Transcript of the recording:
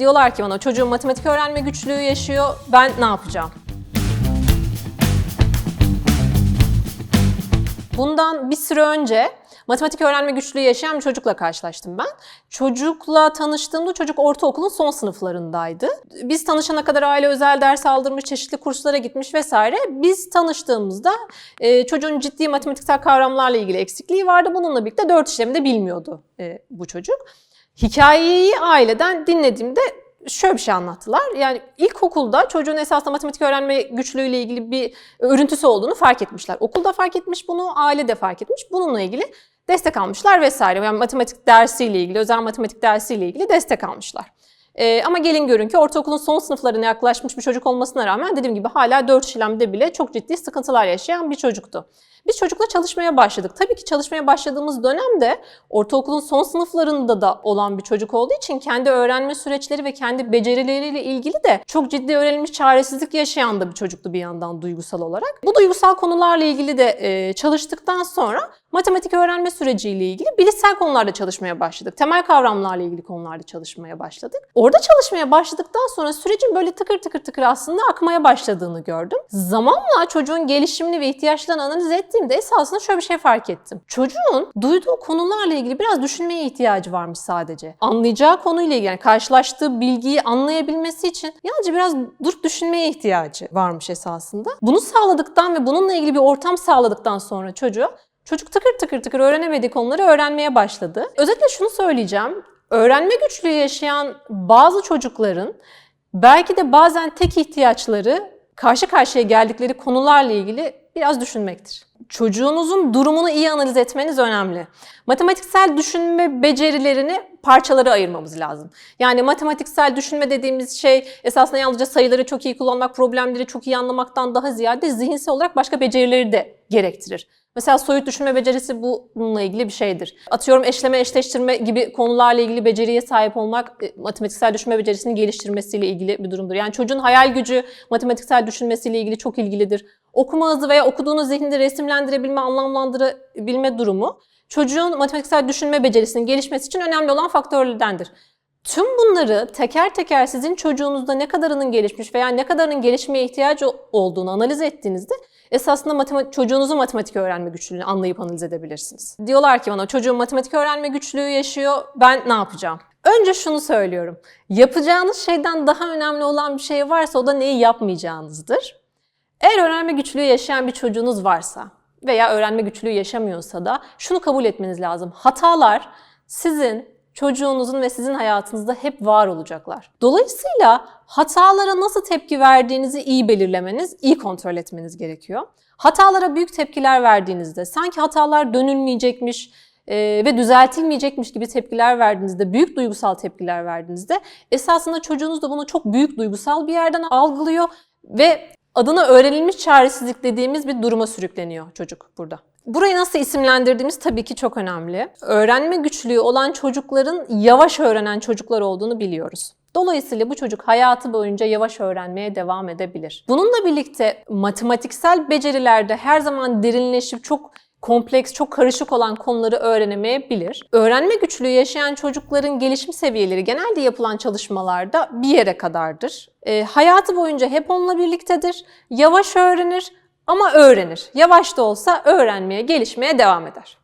Diyorlar ki bana çocuğum matematik öğrenme güçlüğü yaşıyor, ben ne yapacağım? Bundan bir süre önce matematik öğrenme güçlüğü yaşayan bir çocukla karşılaştım ben. Çocukla tanıştığımda çocuk ortaokulun son sınıflarındaydı. Biz tanışana kadar aile özel ders aldırmış, çeşitli kurslara gitmiş vesaire. Biz tanıştığımızda e, çocuğun ciddi matematiksel kavramlarla ilgili eksikliği vardı. Bununla birlikte dört işlemi de bilmiyordu e, bu çocuk. Hikayeyi aileden dinlediğimde şöyle bir şey anlattılar. Yani ilkokulda çocuğun esasında matematik öğrenme güçlüğüyle ilgili bir örüntüsü olduğunu fark etmişler. Okulda fark etmiş bunu, aile de fark etmiş. Bununla ilgili destek almışlar vesaire. Yani matematik dersiyle ilgili, özel matematik dersiyle ilgili destek almışlar. Ee, ama gelin görün ki ortaokulun son sınıflarına yaklaşmış bir çocuk olmasına rağmen dediğim gibi hala 4 işlemde bile çok ciddi sıkıntılar yaşayan bir çocuktu. Biz çocukla çalışmaya başladık. Tabii ki çalışmaya başladığımız dönemde ortaokulun son sınıflarında da olan bir çocuk olduğu için kendi öğrenme süreçleri ve kendi becerileriyle ilgili de çok ciddi öğrenilmiş çaresizlik yaşayan da bir çocuktu bir yandan duygusal olarak. Bu duygusal konularla ilgili de e, çalıştıktan sonra matematik öğrenme süreciyle ilgili bilişsel konularda çalışmaya başladık. Temel kavramlarla ilgili konularda çalışmaya başladık. Orada çalışmaya başladıktan sonra sürecin böyle tıkır tıkır tıkır aslında akmaya başladığını gördüm. Zamanla çocuğun gelişimini ve ihtiyaçlarını analiz ettiğimde esasında şöyle bir şey fark ettim. Çocuğun duyduğu konularla ilgili biraz düşünmeye ihtiyacı varmış sadece. Anlayacağı konuyla ilgili yani karşılaştığı bilgiyi anlayabilmesi için yalnızca biraz durup düşünmeye ihtiyacı varmış esasında. Bunu sağladıktan ve bununla ilgili bir ortam sağladıktan sonra çocuğa Çocuk tıkır tıkır tıkır öğrenemediği konuları öğrenmeye başladı. Özetle şunu söyleyeceğim. Öğrenme güçlüğü yaşayan bazı çocukların belki de bazen tek ihtiyaçları karşı karşıya geldikleri konularla ilgili biraz düşünmektir. Çocuğunuzun durumunu iyi analiz etmeniz önemli. Matematiksel düşünme becerilerini parçalara ayırmamız lazım. Yani matematiksel düşünme dediğimiz şey esasında yalnızca sayıları çok iyi kullanmak, problemleri çok iyi anlamaktan daha ziyade zihinsel olarak başka becerileri de gerektirir. Mesela soyut düşünme becerisi bununla ilgili bir şeydir. Atıyorum eşleme, eşleştirme gibi konularla ilgili beceriye sahip olmak e, matematiksel düşünme becerisini geliştirmesiyle ilgili bir durumdur. Yani çocuğun hayal gücü matematiksel düşünmesiyle ilgili çok ilgilidir. Okuma hızı veya okuduğunu zihninde resimlendirebilme, anlamlandırabilme durumu çocuğun matematiksel düşünme becerisinin gelişmesi için önemli olan faktörlerdendir. Tüm bunları teker teker sizin çocuğunuzda ne kadarının gelişmiş veya ne kadarının gelişmeye ihtiyacı olduğunu analiz ettiğinizde esasında matematik, çocuğunuzun matematik öğrenme güçlüğünü anlayıp analiz edebilirsiniz. Diyorlar ki bana çocuğum matematik öğrenme güçlüğü yaşıyor, ben ne yapacağım? Önce şunu söylüyorum. Yapacağınız şeyden daha önemli olan bir şey varsa o da neyi yapmayacağınızdır. Eğer öğrenme güçlüğü yaşayan bir çocuğunuz varsa veya öğrenme güçlüğü yaşamıyorsa da şunu kabul etmeniz lazım. Hatalar sizin çocuğunuzun ve sizin hayatınızda hep var olacaklar. Dolayısıyla hatalara nasıl tepki verdiğinizi iyi belirlemeniz, iyi kontrol etmeniz gerekiyor. Hatalara büyük tepkiler verdiğinizde, sanki hatalar dönülmeyecekmiş e, ve düzeltilmeyecekmiş gibi tepkiler verdiğinizde, büyük duygusal tepkiler verdiğinizde esasında çocuğunuz da bunu çok büyük duygusal bir yerden algılıyor ve adına öğrenilmiş çaresizlik dediğimiz bir duruma sürükleniyor çocuk burada. Burayı nasıl isimlendirdiğimiz tabii ki çok önemli. Öğrenme güçlüğü olan çocukların yavaş öğrenen çocuklar olduğunu biliyoruz. Dolayısıyla bu çocuk hayatı boyunca yavaş öğrenmeye devam edebilir. Bununla birlikte matematiksel becerilerde her zaman derinleşip çok kompleks, çok karışık olan konuları öğrenemeyebilir. Öğrenme güçlüğü yaşayan çocukların gelişim seviyeleri genelde yapılan çalışmalarda bir yere kadardır. E, hayatı boyunca hep onunla birliktedir. Yavaş öğrenir ama öğrenir. Yavaş da olsa öğrenmeye, gelişmeye devam eder.